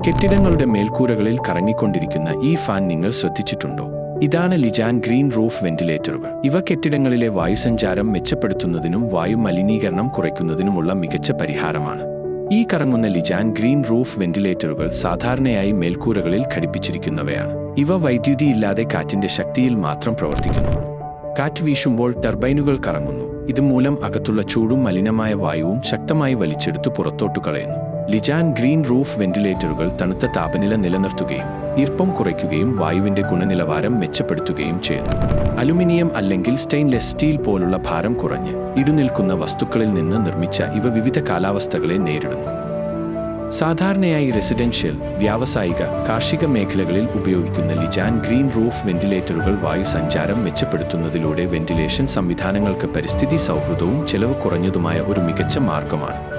കെട്ടിടങ്ങളുടെ മേൽക്കൂരകളിൽ കറങ്ങിക്കൊണ്ടിരിക്കുന്ന ഈ ഫാൻ നിങ്ങൾ ശ്രദ്ധിച്ചിട്ടുണ്ടോ? ഇതാണ് ലിജാൻ ഗ്രീൻ റൂഫ് വെന്റിലേറ്ററുകൾ. ഇവ കെട്ടിടങ്ങളിലെ വായുസഞ്ചാരം മെച്ചപ്പെടുത്തുന്നതിനും വായു മലിനീകരണം കുറയ്ക്കുന്നതിനുമുള്ള മികച്ച പരിഹാരമാണ്. ഈ കറങ്ങുന്ന ലിജാൻ ഗ്രീൻ റൂഫ് വെന്റിലേറ്ററുകൾ സാധാരണയായി മേൽക്കൂരകളിൽ ഘടിപ്പിച്ചിരിക്കുന്നവയാണ്. ഇവ വൈദ്യുതിയില്ലാതെ കാറ്റിന്റെ ശക്തിയിൽ മാത്രം പ്രവർത്തിക്കുന്നു. കാറ്റ് വീശുമ്പോൾ ടർബൈനുകൾ കറങ്ങുന്നു. ഇതുമൂലം അകത്തുള്ള ചൂടും മലിനമായ വായുവും ശക്തമായി വലിച്ചെടുത്ത് പുറത്തോട്ട് കളയുന്നു. ലിജാൻ ഗ്രീൻ റൂഫ് വെന്റിലേറ്ററുകൾ തണുത്ത താപനില നിലനിർത്തുകയും ഈർപ്പം കുറയ്ക്കുകയും വായുവിന്റെ ഗുണനിലവാരം മെച്ചപ്പെടുത്തുകയും ചെയ്യുന്നു. അലുമിനിയം അല്ലെങ്കിൽ സ്റ്റെയിൻലെസ് സ്റ്റീൽ പോലുള്ള ഭാരം കുറഞ്ഞ് ഇടുനിൽക്കുന്ന വസ്തുക്കളിൽ നിന്ന് നിർമ്മിച്ച ഇവ വിവിധ കാലാവസ്ഥകളെ നേരിടുന്നു. സാധാരണയായി റെസിഡൻഷ്യൽ വ്യാവസായിക കാർഷിക മേഖലകളിൽ ഉപയോഗിക്കുന്ന ലിജാൻ ഗ്രീൻ റൂഫ് വെന്റിലേറ്ററുകൾ വായു സഞ്ചാരം മെച്ചപ്പെടുത്തുന്നതിലൂടെ വെന്റിലേഷൻ സംവിധാനങ്ങൾക്ക് പരിസ്ഥിതി സൗഹൃദവും ചെലവ് കുറഞ്ഞതുമായ ഒരു മികച്ച മാർഗമാണ്.